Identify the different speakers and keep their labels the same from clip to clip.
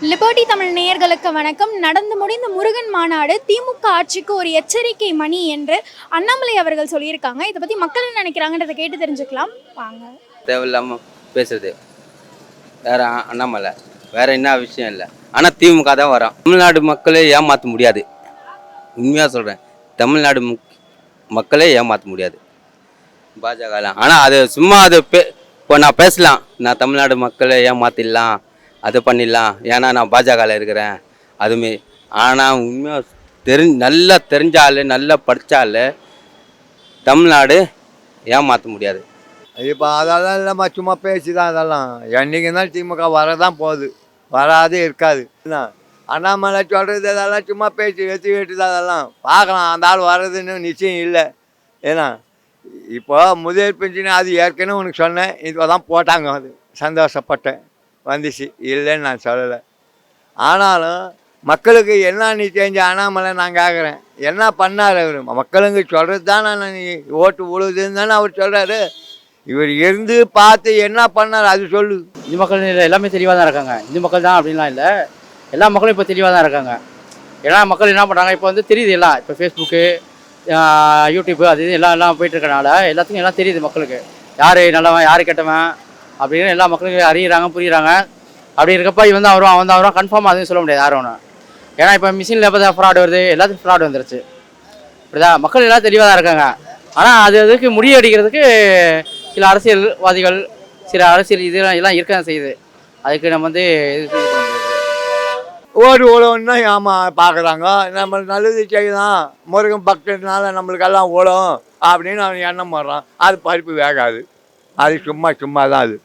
Speaker 1: Liberty Tamil நேயர்களுக்கு வணக்கம். நடந்து முடிந்த முருகன் மாநாடு திமுக ஆட்சிக்கு ஒரு எச்சரிக்கை மணி என்று அண்ணாமலை அவர்கள் சொல்லியிருக்காங்க. இதை பத்தி மக்கள் என்ன நினைக்கிறாங்கன்றதை கேட்டு தெரிஞ்சுக்கலாம். வாங்க.
Speaker 2: தேவையில்லாமல் பேசுறது. வேற அண்ணாமலை. வேற என்ன விஷயம் இல்லை. ஆனால் திமுக தான் வரும். தமிழ்நாடு மக்களே ஏமாற்ற முடியாது. உண்மையாக சொல்கிறேன் தமிழ்நாடு முக் மக்களே ஏமாற்ற முடியாது. பாஜகலாம். ஆனால் அது சும்மா அது பே இப்போ நான் பேசலாம். நான் தமிழ்நாடு மக்களை ஏமாத்திடலாம். அது பண்ணிடலாம். ஏன்னா நான் பாஜகவில் இருக்கிறேன். அதுமே ஆனால் உண்மையாக தெரிஞ் நல்லா தெரிஞ்ச ஆள் நல்லா படித்த ஆள் தமிழ்நாடு ஏமாற்ற முடியாது.
Speaker 3: இப்போ அதெல்லாம் இல்லைம்மா சும்மா பேசி தான் அதெல்லாம். என்றைக்கு தான் திமுக வரதான் போகுது. வராது இருக்காது. என்ன? அண்ணாமலை சொல்கிறது இதெல்லாம் சும்மா பேசி வெற்றி வெட்டுது அதெல்லாம். பார்க்கலாம் அந்த ஆள் வர்றதுன்னு நிச்சயம் இல்லை. ஏன்னா இப்போ முதல் பென்ஷன் அது ஏற்கனவே உனக்கு சொன்னேன். இப்போ தான் போட்டாங்க அது. சந்தோஷப்பட்டேன். வந்துச்சு. இல்லைன்னு நான் சொல்லலை. ஆனாலும் மக்களுக்கு என்ன நீ செஞ்ச அண்ணாமலை நான் கேட்குறேன். என்ன பண்ணார் அவர்? மக்களுக்கு சொல்கிறது தானே நீ ஓட்டு உழுதுன்னு தானே அவர் சொல்கிறாரு இவர் இருந்து பார்த்து என்ன பண்ணார் அது சொல்லு.
Speaker 4: இந்து மக்கள் இல்லை எல்லாமே தெளிவாக தான் இருக்காங்க. இந்து மக்கள் தான் அப்படின்லாம் இல்லை. எல்லா மக்களும் இப்போ தெளிவாக தான் இருக்காங்க. எல்லா மக்கள் என்ன பண்ணுறாங்க இப்போ வந்து தெரியுது எல்லாம். இப்போ ஃபேஸ்புக்கு யூடியூப்பு அது இது எல்லாம் எல்லாம் போயிட்டுருக்கனால எல்லாத்துக்கும் எல்லாம் தெரியுது மக்களுக்கு. யார் நல்லவன் யார் கெட்டவன்? அப்படின்னு எல்லா மக்களுக்கும் அறியிறாங்க புரியுறாங்க. அப்படி இருக்கப்ப இவன் தான் வரும் அவன் தான் வருவான். கன்ஃபார்மாக அதுவும் சொல்ல முடியாது யாரும் ஒன்று ஏன்னா இப்போ மிஷினில் எப்போ தான் ஃப்ராட் வருது? எல்லாத்துக்கும் ஃப்ராட் வந்துருச்சு. இப்படிதா மக்கள் எல்லாம் தெளிவாக தான் இருக்காங்க. ஆனால் அது அதுக்கு முறியடிக்கிறதுக்கு சில அரசியல்வாதிகள் சில அரசியல் இதெல்லாம் எல்லாம் இருக்க தான் செய்யுது. அதுக்கு நம்ம வந்து
Speaker 3: ஓடு உழவுன்னா ஆமாம் பார்க்குறாங்க நம்ம நல்லது செய்யலாம். முருகன் பக்தனால நம்மளுக்கெல்லாம் ஓடும் அப்படின்னு அவன் எண்ணம் போடுறான். அது பருப்பு வேகாது. அது சும்மா சும்மா தான் அது.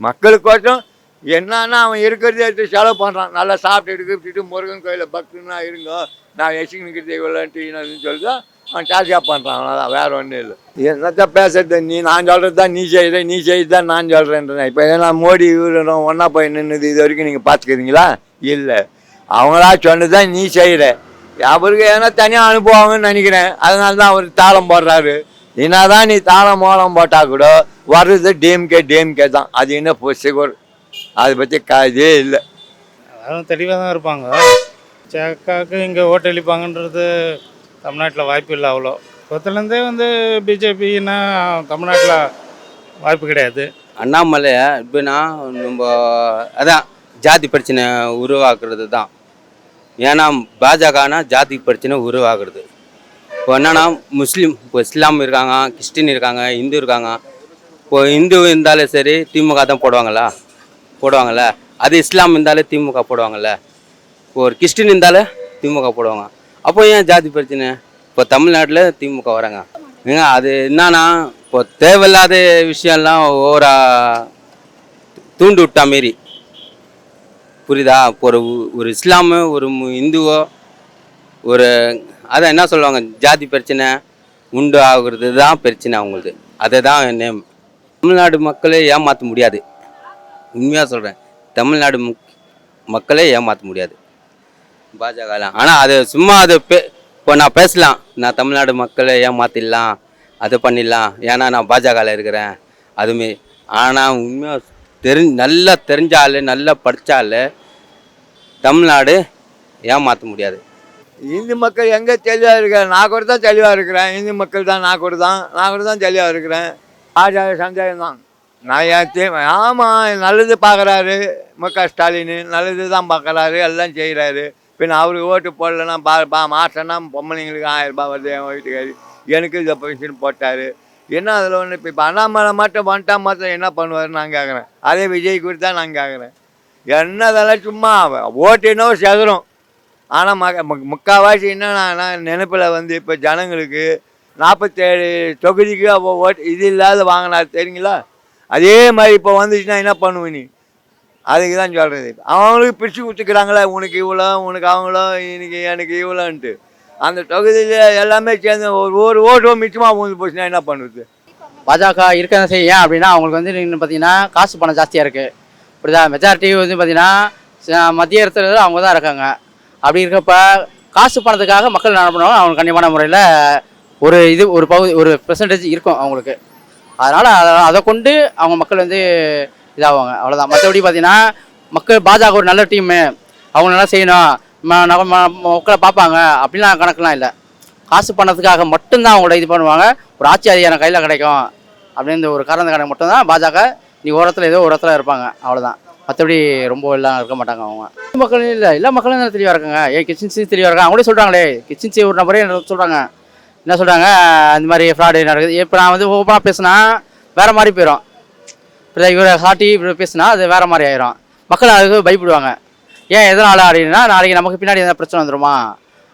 Speaker 3: மக்களுக்கோசம் என்னன்னா அவன் இருக்கிறத எடுத்து செலவு பண்ணுறான் நல்லா சாப்பிட்டு கிப்பிட்டு முருகன் கோயிலில் பக்தனாக இருங்க நான் எசிக்கனுக்கு தெய்வலன்ட்டு சொல்லிட்டு அவன் டார்ஜா பண்ணுறான் அவ்வளோதான் வேற ஒன்றும் இல்லை. என்னத்த பேசுறது? நீ நான் சொல்கிறது தான் நீ செய்கிற நீ செய்து தான் நான் சொல்கிறேன்றேன் இப்போ ஏன்னா மோடி இவரும் ஒன்றா போய் நின்றுது இது வரைக்கும் நீங்கள் பார்த்துக்கிறீங்களா இல்லை. அவங்களா சொன்னது தான் நீ செய்கிற அவருக்கு ஏன்னா தனியாக அனுப்புவாங்கன்னு நினைக்கிறேன். அதனால தான் அவர் தாளம் போடுறாரு. என்னதான் நீ தாளம் மோளம் போட்டால் கூட வர்றது டிஎம்கே டிஎம்கே தான். அது என்ன சிகர் அதை பற்றி காதே இல்லை.
Speaker 5: அதுவும் தெளிவாக தான் இருப்பாங்க. சேக்காக்கு இங்கே ஓட்டளிப்பாங்கன்றது தமிழ்நாட்டில் வாய்ப்பு இல்லை அவ்வளோ. இப்போத்துலேருந்தே வந்து பிஜேபின்னா தமிழ்நாட்டில் வாய்ப்பு கிடையாது.
Speaker 2: அண்ணாமலை எப்படின்னா நம்ம அதான் ஜாதி பிரச்சனை உருவாக்குறது தான். ஏன்னா பாஜகனா ஜாதி பிரச்சனை உருவாக்குறது. இப்போ என்னென்னா முஸ்லீம் இப்போ இஸ்லாம் இருக்காங்க கிறிஸ்டின் இருக்காங்க இந்து இருக்காங்க. இப்போ இந்து இருந்தாலும் சரி திமுக தான் போடுவாங்களா போடுவாங்கல்ல? அது இஸ்லாம் இருந்தாலே திமுக போடுவாங்கல்ல? இப்போ ஒரு கிறிஸ்டின் இருந்தாலே திமுக போடுவாங்க. அப்போ ஏன் ஜாதி பிரச்சனை? இப்போ தமிழ்நாட்டில் திமுக வராங்க. ஏங்க அது என்னன்னா இப்போ தேவையில்லாத விஷயம்லாம் ஓரா தூண்டு விட்டா மாரி. புரியுதா? இப்போ ஒரு ஒரு இஸ்லாமு ஒரு மு- இந்துவோ ஒரு அதான் என்ன சொல்லுவாங்க? ஜாதி பிரச்சனை உண்டு ஆகுறது தான் பிரச்சனை அவங்களுக்கு. அதை தான் நேம் தமிழ்நாடு மக்களே ஏமாற்ற முடியாது. உண்மையாக சொல்கிறேன் தமிழ்நாடு முக் மக்களை ஏமாற்ற முடியாது. பாஜகலாம் ஆனால் அது சும்மா அது பே இப்போ நான் பேசலாம். நான் தமிழ்நாடு மக்களை ஏமாற்றிடலாம் அது பண்ணிடலாம். ஏன்னா நான் பாஜகவில் இருக்கிறேன். அதுமே ஆனால் உண்மையாக தெரி நல்லா தெரிஞ்ச நல்லா படித்தால் தமிழ்நாடு ஏமாற்ற முடியாது.
Speaker 3: இந்து மக்கள் எங்கே தெளிவாக இருக்க? நான் கூட தான் தெளிவாக இருக்கிறேன். இந்து மக்கள் தான் நான் கூட தான். நான் கூட தான் தெளிவாக இருக்கிறேன். ஆஜாத சந்தேகம் தான். நான் ஏன் ஆமாம் நல்லது பார்க்குறாரு மு க. ஸ்டாலின் நல்லது தான் பார்க்குறாரு எல்லாம் செய்கிறாரு பின்ன அவருக்கு ஓட்டு போடலன்னா பா பா மாசம்னா பொம்பளைங்களுக்கு ஆயிரம் ரூபாய் வருது என் வீட்டுக்காரி. எனக்கு இதை பென்ஷன் போட்டார். என்ன அதில் ஒன்று இப்போ இப்போ அண்ணாமலை மட்டும் வந்துட்டா மாத்திரம் என்ன பண்ணுவாருன்னு நான் கேட்குறேன் அதே விஜய் குறித்து தான் நான் கேட்குறேன் என்ன அதெல்லாம் சும்மா ஓட்டுனோ என்னவோ செதறும். ஆனால் மக மு- முக்கால்வாசி என்னன்னா நினைப்பில் வந்து இப்போ ஜனங்களுக்கு நாற்பத்தேழு தொகுதிக்கு அப்போ ஓட்டு இது இல்லாத வாங்கினார் தெரியுங்களா? அதே மாதிரி இப்போ வந்துச்சுன்னா என்ன பண்ணுவ நீ? அதுக்கு தான் சொல்கிறது அவங்களுக்கு பிரித்து கொடுத்துக்கிறாங்களே உனக்கு இவ்வளோ உனக்கு அவங்களோ இன்னைக்கு எனக்கு இவ்வளோன்ட்டு. அந்த தொகுதியில் எல்லாமே சேர்ந்து ஒரு ஒரு ஓட்டும் மிச்சமாக வந்து போச்சுன்னா என்ன பண்ணுறது?
Speaker 4: பாஜக இருக்க செய்ய செய்யும் ஏன் அப்படின்னா அவங்களுக்கு வந்து இன்னும் பார்த்தீங்கன்னா காசு பணம் ஜாஸ்தியாக இருக்குது இப்படிதான் மெஜாரிட்டி வந்து பார்த்தீங்கன்னா மத்திய இடத்துல அவங்க தான் இருக்காங்க. அப்படி இருக்கப்ப காசு பணத்துக்காக மக்கள் என்ன பண்ணுவாங்க? அவங்க கண்டிப்பான முறையில் ஒரு இது ஒரு பகுதி ஒரு பெர்சன்டேஜ் இருக்கும் அவங்களுக்கு. அதனால் அதை அதை கொண்டு அவங்க மக்கள் வந்து இதாகுவாங்க அவ்வளோதான் மற்றபடி பார்த்தீங்கன்னா மக்கள் பாஜக ஒரு நல்ல டீமு அவங்க நல்லா செய்யணும். நம்ம மக்களை பார்ப்பாங்க. அப்படிலாம் கணக்கெலாம் இல்லை. காசு பண்ணதுக்காக மட்டும்தான் அவங்களோட இது பண்ணுவாங்க. ஒரு ஆட்சி அதிகாரம் கையில் கிடைக்கும். அப்படின்னு ஒரு காரணத்துக்கான மட்டும்தான் பாஜக நீ ஓரத்தில் ஏதோ ஒரு இடத்துல இருப்பாங்க. அவ்வளோதான் மற்றபடி ரொம்ப எல்லாம் இருக்க மாட்டாங்க அவங்க. மக்களும் இல்லை எல்லா மக்களும் தான் தெளிவாக இருக்காங்க. ஏன் கிச்சன் கிச்சன்சி தெளிவாக இருக்காங்க. அவங்களே சொல்கிறாங்களே கிச்சன்சி ஒரு நபரே சொல்கிறாங்க என்ன சொல்கிறாங்க இந்த மாதிரி ஃப்ராடு நடக்குது? இப்போ நான் வந்து ஓப்பனாக பேசினா வேறு மாதிரி போயிடும் இப்போ இவரை சாட்டி இப்படி பேசினா அது வேறு மாதிரி ஆயிரும். மக்கள் அதுக்கு பயப்படுவாங்க. ஏன் எதனால் அப்படின்னா நாளைக்கு நமக்கு பின்னாடி எதாவது பிரச்சனை வந்துருமா?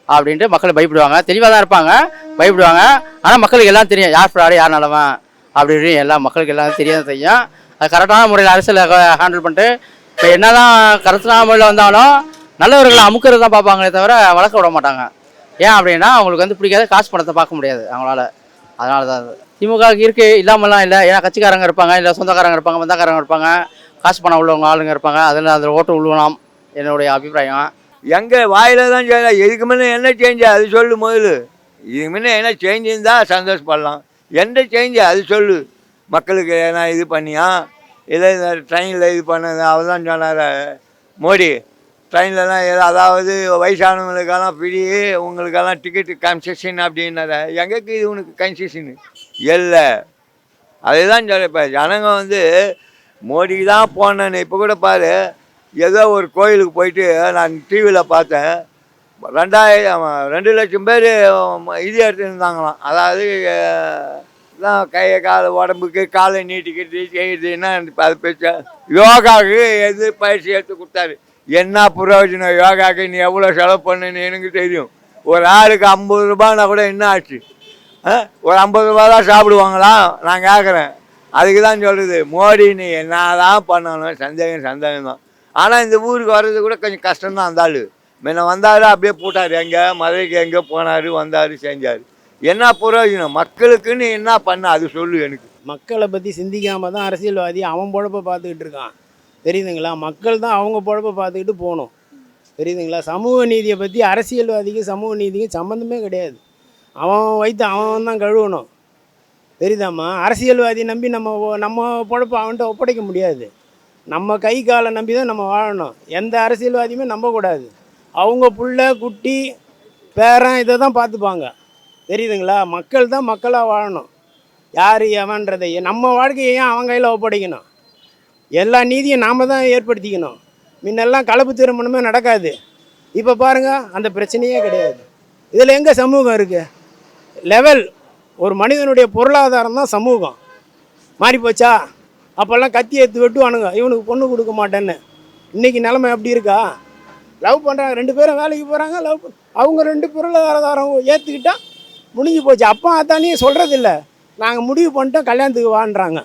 Speaker 4: அப்படின்ட்டு மக்கள் பயப்படுவாங்க. தெளிவாக தான் இருப்பாங்க. பயப்படுவாங்க. ஆனால் மக்களுக்கு எல்லாம் தெரியும். யார் ஃப்ராடு யார் நிலவன் அப்படி எல்லாம் எல்லா மக்களுக்கு எல்லாம் தெரியாத தெரியும். அது கரெக்டான முறையில் அரசியல் ஹேண்டில் பண்ணிட்டு இப்போ என்னதான் கரெக்டான முறையில் வந்தாலும் நல்லவர்களை அமுக்கிறது தான் பார்ப்பாங்களே தவிர வளர்க்க விட மாட்டாங்க. ஏன் அப்படின்னா அவங்களுக்கு வந்து பிடிக்காத காசு பணத்தை பார்க்க முடியாது அவங்களால. அதனால தான் அது. திமுகவுக்கு இருக்கு இல்லாமலாம் இல்லை. ஏன்னா கட்சிக்காரங்க இருப்பாங்க இல்லை சொந்தக்காரங்க இருப்பாங்க பந்தக்காரங்க இருப்பாங்க காசு பணம் உள்ளவங்க ஆளுங்க இருப்பாங்க அதில் அதில் ஓட்டு உழுவலாம் என்னுடைய அபிப்பிராயம்.
Speaker 3: எங்கே வாயில தான் செய்யலாம் இதுக்கு முன்னே என்ன சேஞ்ச் அது சொல்லு முதல்ல இதுக்கு முன்னே என்ன சேஞ்ச் இருந்தால் சந்தோஷப்படலாம். எந்த சேஞ்சு அது சொல்லு. மக்களுக்கு என்ன இது பண்ணியா? இதை இந்த ட்ரெயினில் இது பண்ணது அவர் தான் சொன்னார். மோடி ட்ரெயின்லலாம் ஏதோ அதாவது வயசானவங்களுக்கெல்லாம் ஃப்ரீ உங்களுக்கெல்லாம் டிக்கெட்டு கன்செஷன் அப்படின்னாரு. எங்களுக்கு இது உனக்கு கன்செஷனு இல்லை. அதுதான் சொல்ல இப்போ ஜனங்க வந்து மோடிக்கு தான் போனேன்னு இப்போ கூட பாரு ஏதோ ஒரு கோயிலுக்கு போயிட்டு நான் டிவியில் பார்த்தேன். ரெண்டாயிரம் ரெண்டு லட்சம் பேர் இது எடுத்துருந்தாங்களாம் அதாவது தான் கை கால் உடம்புக்கு காலை நீட்டிக்கிட்டு செய்யுதுன்னா இப்ப அது பேச்ச? யோகாவுக்கு எது பயிற்சி எடுத்து கொடுத்தாரு. என்ன பிரயோஜனம் யோகாவுக்கு நீ எவ்வளோ செலவு பண்ணுன்னு எனக்கு தெரியும். ஒரு ஆளுக்கு ஐம்பது ரூபான்னா கூட என்ன ஆச்சு? ஒரு ஐம்பது ரூபா தான் சாப்பிடுவாங்களா? நான் கேட்குறேன் அதுக்கு தான் சொல்கிறது மோடி நீ என்ன தான் பண்ணணும் சந்தேகம் சந்தேகம் தான். ஆனால் இந்த ஊருக்கு வர்றது கூட கொஞ்சம் கஷ்டம்தான் அந்த ஆள். முன்ன வந்தார் அப்படியே போட்டார். எங்கே? மதுரைக்கு எங்கே போனார் வந்தார் செஞ்சார். என்ன பிரயோஜனம்? மக்களுக்குன்னு என்ன பண்ண? அது சொல்லு எனக்கு.
Speaker 6: மக்களை பற்றி சிந்திக்காம தான் அரசியல்வாதி அவன் பொழப்பை பார்த்துக்கிட்டு இருக்கான். தெரியுதுங்களா? மக்கள் தான் அவங்க பொழப்பை பார்த்துக்கிட்டு போகணும். தெரியுதுங்களா? சமூக நீதியை பற்றி அரசியல்வாதிக்கும் சமூக நீதிக்கும் சம்மந்தமே கிடையாது. அவன் வைத்து அவன் தான் கழுவணும். தெரியுதாம்மா? அரசியல்வாதி நம்பி நம்ம நம்ம பொழப்பை அவன்கிட்ட ஒப்படைக்க முடியாது. நம்ம கை காலை நம்பி தான் நம்ம வாழணும். எந்த அரசியல்வாதியுமே நம்பக்கூடாது. அவங்க புள்ள குட்டி பேரன் இதை தான் பார்த்துப்பாங்க. தெரியுதுங்களா? மக்கள் தான் மக்களாக வாழணும். யார் எவன்றதை. நம்ம வாழ்க்கையை ஏன் அவன் கையில் ஒப்படைக்கணும்? எல்லா நீதியும் நாம் தான் ஏற்படுத்திக்கணும். முன்னெல்லாம் கலப்பு திருமணமே நடக்காது. இப்போ பாருங்கள் அந்த பிரச்சனையே கிடையாது. இதில் எங்கே சமூகம் இருக்குது லெவல் ஒரு மனிதனுடைய பொருளாதாரம் தான் சமூகம். மாறி போச்சா? அப்போல்லாம் கத்தி எடுத்து வெட்டுவானுங்க. இவனுக்கு பொண்ணு கொடுக்க மாட்டேன்னு. இன்றைக்கி நிலமை எப்படி இருக்கா? லவ் பண்ணுறாங்க ரெண்டு பேரும் வேலைக்கு போகிறாங்க லவ் அவங்க ரெண்டு பொருளாதாரம் ஏற்றுக்கிட்டா முடிஞ்சு போச்சு. அப்பா அதானே சொல்கிறதில்ல நாங்கள் முடிவு பண்ணிட்டோம் கல்யாணத்துக்கு வான்றாங்க.